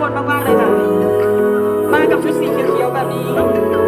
คนมากๆเลยค่ะ มากับชุดสีเขียวๆแบบนี้